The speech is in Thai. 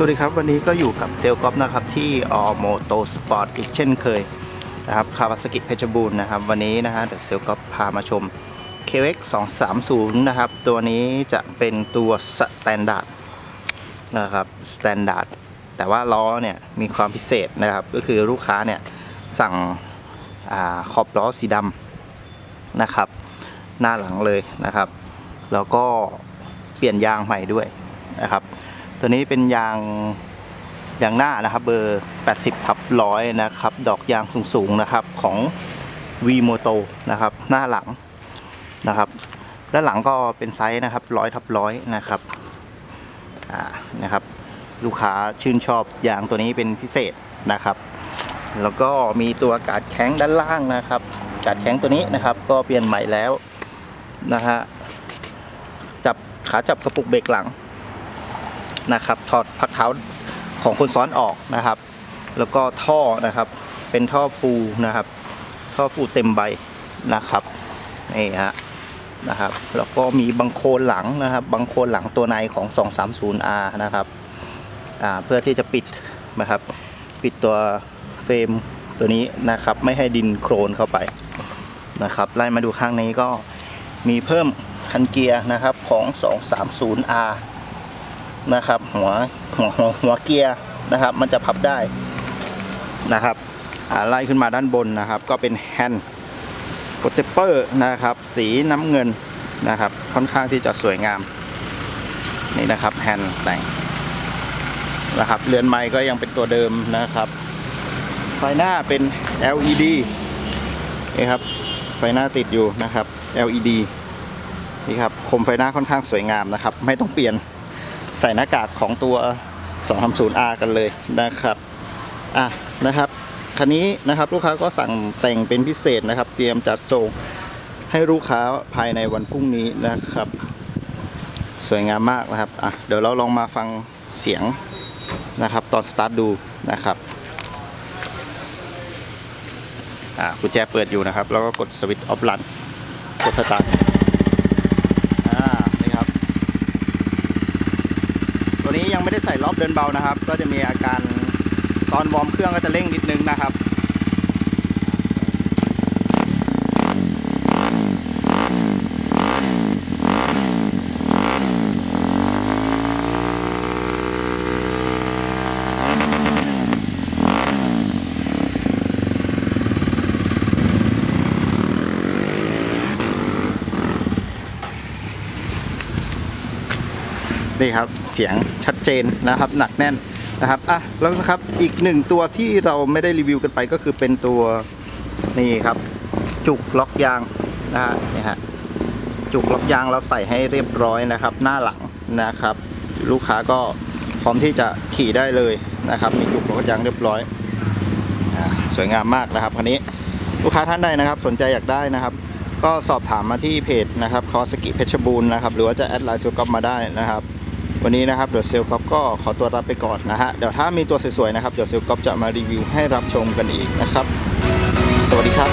สวัสดีครับ วันนี้ก็อยู่กับเซลล์กอฟนะครับ ที่ออโมโตสปอร์ตอีกเช่นเคยนะครับคาวาสกิเพชรบูรณ์นะครับ วันนี้นะฮะเดี๋ยวเซลล์กอฟพามาชม KX 230 นะครับ ตัวนี้จะเป็นตัวสแตนดาร์ดนะครับสแตนดาร์ดแต่ว่าล้อเนี่ยมีความพิเศษนะครับ ก็คือลูกค้าเนี่ยสั่งอขอบล้อสีดำนะครับ หน้าหลังเลยนะครับ แล้วก็เปลี่ยนยางใหม่ด้วยนะครับ ตัวนี้เป็นยางยางหน้านะครับ เบอร์ 80ทับร้อยนะครับ ดอกยางสูงๆนะครับของ V Moto นะครับ หน้าหลังนะครับด้านหลังก็เป็นไซส์นะครับร้อยทับร้อยนะครับอ่านะครับ ลูกค้าชื่นชอบยางตัวนี้เป็นพิเศษนะครับ แล้วก็มีตัวกาดแข้งด้านล่างนะครับ กาดแข้งตัวนี้นะครับ ก็เปลี่ยนใหม่แล้วนะฮะจับขาจับกระปุกเบรกหลัง นะครับ ถอดพักเท้าของคนซ้อนออกนะครับ แล้วก็ท่อนะครับ เป็นท่อฟูนะครับ ท่อฟูเต็มใบนะครับนี่ฮะนะครับ แล้วก็มีบังโคลนหลังนะครับ บังโคลนหลังตัวในของ 230R นะครับอ่าเพื่อที่จะปิดนะครับ ปิดตัวเฟรมตัวนี้นะครับ ไม่ให้ดินโครนเข้าไปนะครับ ไล่มาดูข้างนี้ก็มีเพิ่มคันเกียร์นะครับของ 230R นะครับ หัวหัวหัวหัวเกียร์นะครับ มันจะพับได้นะครับไล่ขึ้นมาด้านบนนะครับ ก็เป็นแฮนด์โปรเทปเปอร์นะครับ สีน้ำเงินนะครับ ค่อนข้างที่จะสวยงาม นี่นะครับแฮนด์แต่งนะครับเรือนไม้ก็ยังเป็นตัวเดิมนะครับไฟหน้าเป็น LED นี่ครับไฟหน้าติดอยู่นะครับ LED นี่ครับโคมไฟหน้าค่อนข้างสวยงามนะครับ ไม่ต้องเปลี่ยน ใส่หน้ากากของตัว 230R กันเลยนะครับอะนะครับคันนี้นะครับลูกค้าก็สั่งแต่งเป็นพิเศษนะครับ เตรียมจัดส่งให้ลูกค้าภายในวันพรุ่งนี้นะครับ สวยงามมากนะครับอะเดี๋ยวเราลองมาฟังเสียงนะครับ ตอนสตาร์ทดูนะครับอะกุญแจเปิดอยู่นะครับ แล้วก็กดสวิตช์ออฟลันกดสตาร์ท อ่า นี่ครับ ตัวนี้ยังไม่ได้ใส่รอบเดินเบานะครับ ก็จะมีอาการตอนวอร์มเครื่องก็จะเร่งนิดนึงนะครับ นี่ครับเสียงชัดเจนนะครับหนักแน่นนะครับอะแล้วนะครับอีกหนึ่งตัวที่เราไม่ได้รีวิวกันไปก็คือเป็นตัวนี่ครับ จุกล็อกยางนะฮะนี่ฮะจุกล็อกยางเราใส่ให้เรียบร้อยนะครับ หน้าหลังนะครับ ลูกค้าก็พร้อมที่จะขี่ได้เลยนะครับ มีจุกล็อกยางเรียบร้อยสวยงามมากนะครับคันนี้ลูกค้าท่านใดนะครับ สนใจอยากได้นะครับ ก็สอบถามมาที่เพจนะครับคอสกิเพชรบูรณ์นะครับ หรือว่าจะแอดไลน์เซลก๊อมาได้นะครับ วันนี้นะครับเดี๋ยวเซลล์ก๊อฟก็ขอตัวรับไปก่อนนะฮะเดี๋ยวถ้ามีตัวสวยๆนะครับเดี๋ยวเซลล์ก๊อฟจะมารีวิวให้รับชมกันอีกนะครับ สวัสดีครับ